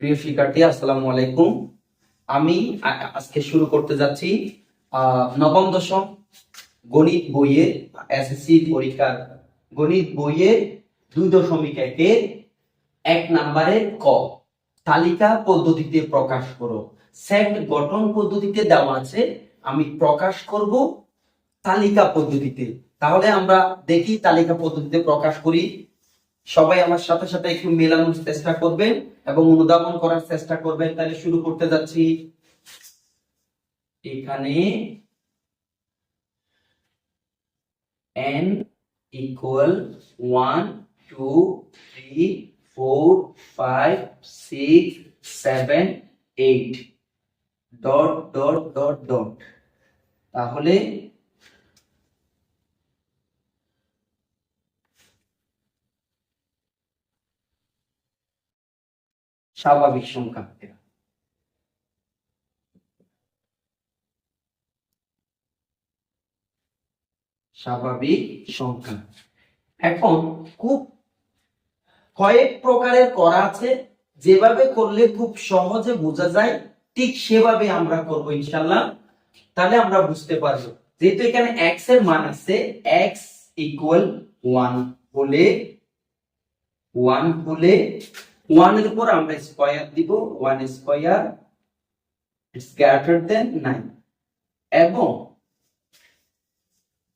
প্রিয় শিক্ষার্থী, আসসালামু আলাইকুম। আমি আজকে শুরু করতে যাচ্ছি নবম, দশম গণিত বইয়ে, এসএসসি পরীক্ষার গণিত বইয়ে দুই দশমিক একের এক নাম্বারে ক। তালিকা পদ্ধতিতে প্রকাশ করো। সেট গঠন পদ্ধতিতে দেওয়া আছে, আমি প্রকাশ করব তালিকা পদ্ধতিতে। তাহলে আমরা দেখি তালিকা পদ্ধতিতে প্রকাশ করি। সবাই আমার সাথে সাথে একটু মেলানোর চেষ্টা করবেন এবং অনুধাবন করার চেষ্টা করবেন। তাহলে শুরু করতে যাচ্ছি। এখানে n equal one two three four five six seven eight dot dot dot dot তাহলে স্বাভাবিক সংখ্যা এরা। স্বাভাবিক সংখ্যা। এখন খুব কয়েক প্রকারের করা আছে, যেভাবে করলে খুব সহজে বোঝা যায়, ঠিক সেভাবে আমরা করব ইনশাল্লাহ তাহলে আমরা বুঝতে পারব। যেহেতু এখানে এক্সের মান আছে এক্স ইকুয়াল ওয়ান হলে ওয়ান হলে ওয়ানের উপর আমরা স্কয়ার দিব, one square it's greater than nine এবং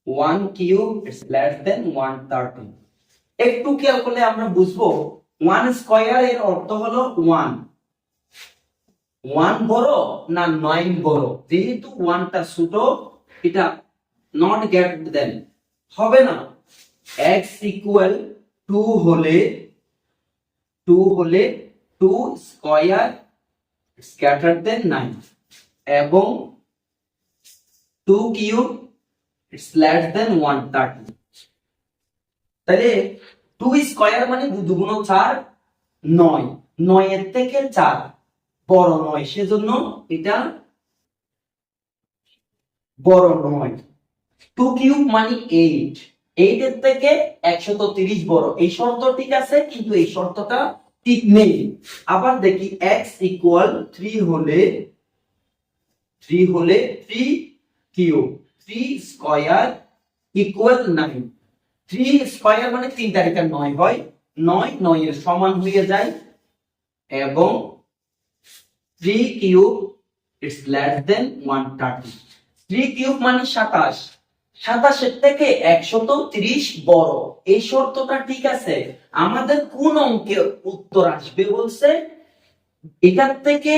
one cube it's less than one thirty একটু খেয়াল করলে আমরা বুঝব, ওয়ান স্কয়ার এর অর্থ হলো ওয়ান ওয়ান বড় না নাইন বড়? যেহেতু ওয়ানটা ছোট, এটা নট গ্রেটার দেন হবে না। এক্স ইকুয়াল টু হলে টু হলে two square it's greater than nine এবং two cube it's than one thirty তাহলে টু স্কয়ার মানে দুগুণ চার, নয়। নয়ের থেকে চার বড় নয়, সেজন্য এটা বড় নয়। টু কিউব মানে এইট এইট এর থেকে একশত তিরিশ বড়। এই শর্ত ঠিক আছে, কিন্তু এই শর্তটা ঠিক নেই। আবার দেখি এক্স ইকুয়াল থ্রি হলে থ্রি হলে three cube. Three square equal nine three square মানে তিন তারিখে নয় হয়। নয়, নয়ের সমান হয়ে যায়। এবং three cube it's less than one thirty three cube মানে সাতাশ। সাতাশের থেকে একশত তিরিশ বড়। এই শর্তটা ঠিক আছে? আমাদের কোন অঙ্কে উত্তর আসবে বলছে? এটার থেকে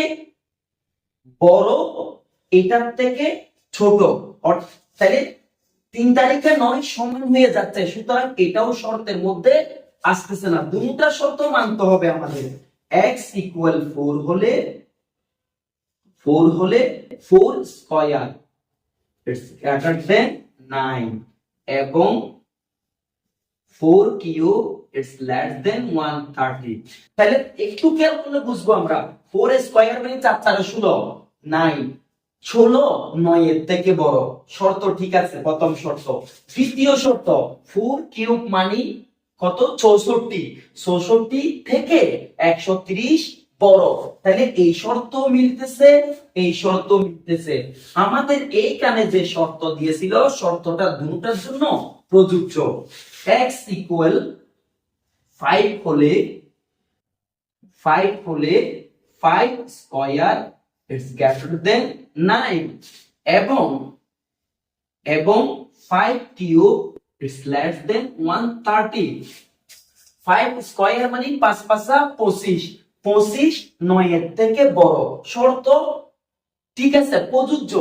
বড়, এটার থেকে ছোট। তাহলে তিন তারিখে নয় সমান হয়ে যাচ্ছে, সুতরাং এটাও শর্তের মধ্যে আসতেছে না। দুটা শর্ত মানতে হবে আমাদের। এক্স ইকুয়াল ফোর হলে ফোর হলে ফোর স্কয়ার ইটস নাইন এবং four cube it's less than one thirty তাহলে একটু খেয়াল করলে বুঝব আমরা। ফোর স্কয়ার মানে চার, চারে ষোলো। নাইন ষোলো, নয়ের থেকে বড়। শর্ত ঠিক আছে, প্রথম শর্ত। দ্বিতীয় শর্ত ফোর কিউব মানি কত? চৌষট্টি। চৌষট্টি থেকে একশো ত্রিশ বড় তাহলে এই শর্ত মিলতেছে, এই শর্ত মিলতেছে। আমাদের এইখানে যে শর্ত দিয়েছিল, শর্তটা দুটার জন্য প্রযোজ্য। এক্স ইকুয়াল ফাইভ হলে ফাইভ হলে five square it's greater than nine এবং এবং five cube it's less than one thirty five square মানে পাঁচ পাঁচা পঁচিশ। পঁচিশ নয়ের থেকে বড়। শর্ত, ঠিক আছে, প্রযোজ্য।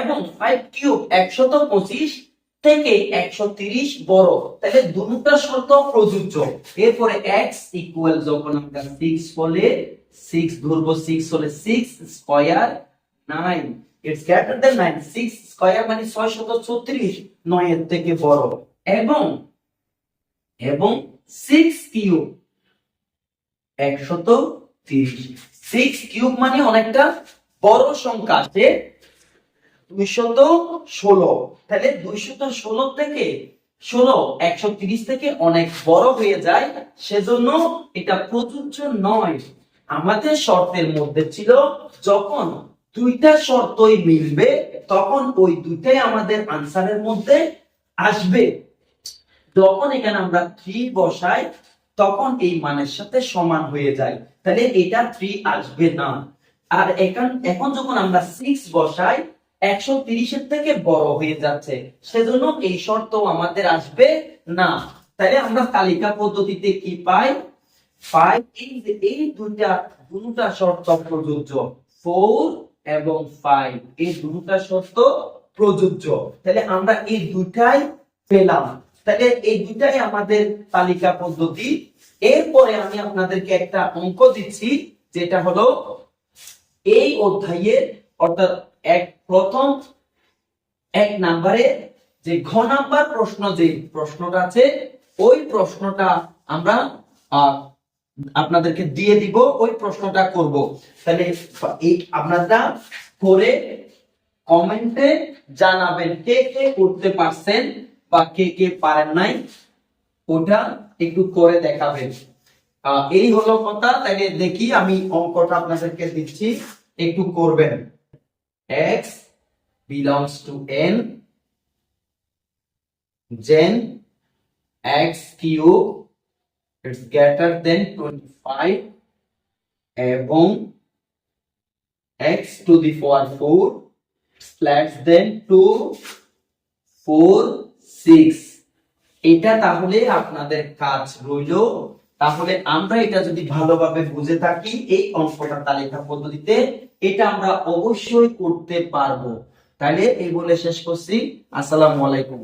এবং ফাইভ কিউব একশত পঁচিশ থেকে একশো তিরিশ বড়। তাহলে দুটা শর্ত প্রযোজ্য। এরপরে এক্স ইকুয়াল যখন আমরা সিক্স হলে সিক্স ধরবো সিক্স হলে six square nine it's greater than nine six square মানে ছয় শত ছত্রিশ নয়ের থেকে বড়। এবং এবং সিক্স কিউব একশত সিক্স কিউব মানে অনেকটা বড় সংখ্যা আছে। দুইশত ষোলো। তাহলে দুইশত ষোলো থেকে ষোলো একশো তিরিশ থেকে অনেক বড় হয়ে যায়। সেজন্য এটা প্রযোজ্য নয়। আমাদের শর্তের মধ্যে ছিল, যখন দুইটা শর্তই মিলবে, তখন ওই দুইটাই আমাদের আনসারের মধ্যে আসবে। যখন এখানে আমরা থ্রি বসাই তখন এই মানের সাথে সমান হয়ে যায়। তাহলে এটা থ্রি আসবে না। আর এখন এখন যখন আমরা সিক্স বসাই, একশো তিরিশের থেকে বড় হয়ে যাচ্ছে। সেজন্য এই শর্ত আমাদের আসবে না। তাহলে আমরা তালিকা পদ্ধতিতে কি পাই? ফাইভ এই দুইটা, দুটা শর্ত প্রযোজ্য। ফোর এবং ফাইভ এই দুটা শর্ত প্রযোজ্য। তাহলে আমরা এই দুটাই পেলাম। তাহলে এই দুটাই আমাদের তালিকা পদ্ধতি। এরপরে আমি আপনাদেরকে একটা অঙ্ক দিচ্ছি, যেটা হলো এই অধ্যায়ের অর্থাৎ এক প্রথম, এক নাম্বারে যে ঘ নাম্বার প্রশ্ন, যে প্রশ্নটা আছে, ওই প্রশ্নটা আমরা আপনাদেরকে দিয়ে দিব, ওই প্রশ্নটা করব। তাহলে এই আপনারা করে কমেন্টে জানাবেন কে কে করতে পারছেন। বা কে কে পারেন নাই ওটা একটু করে দেখাবেন এই হলো কথা তাহলে দেখি আমি অঙ্কটা আপনাদেরকে দিচ্ছি একটু করবেন x belongs to n then x cube it's greater than 25 এবং x the power 4 it's less than 2 4 6 এটা তাহলে আপনাদের কাজ রইল। তাহলে আমরা এটা যদি ভালোভাবে বুঝে থাকি, এই অঙ্কটা তালিকা পদ্ধতিতে এটা আমরা অবশ্যই করতে পারব। তাহলে এই বলে শেষ করছি। আসসালামু আলাইকুম।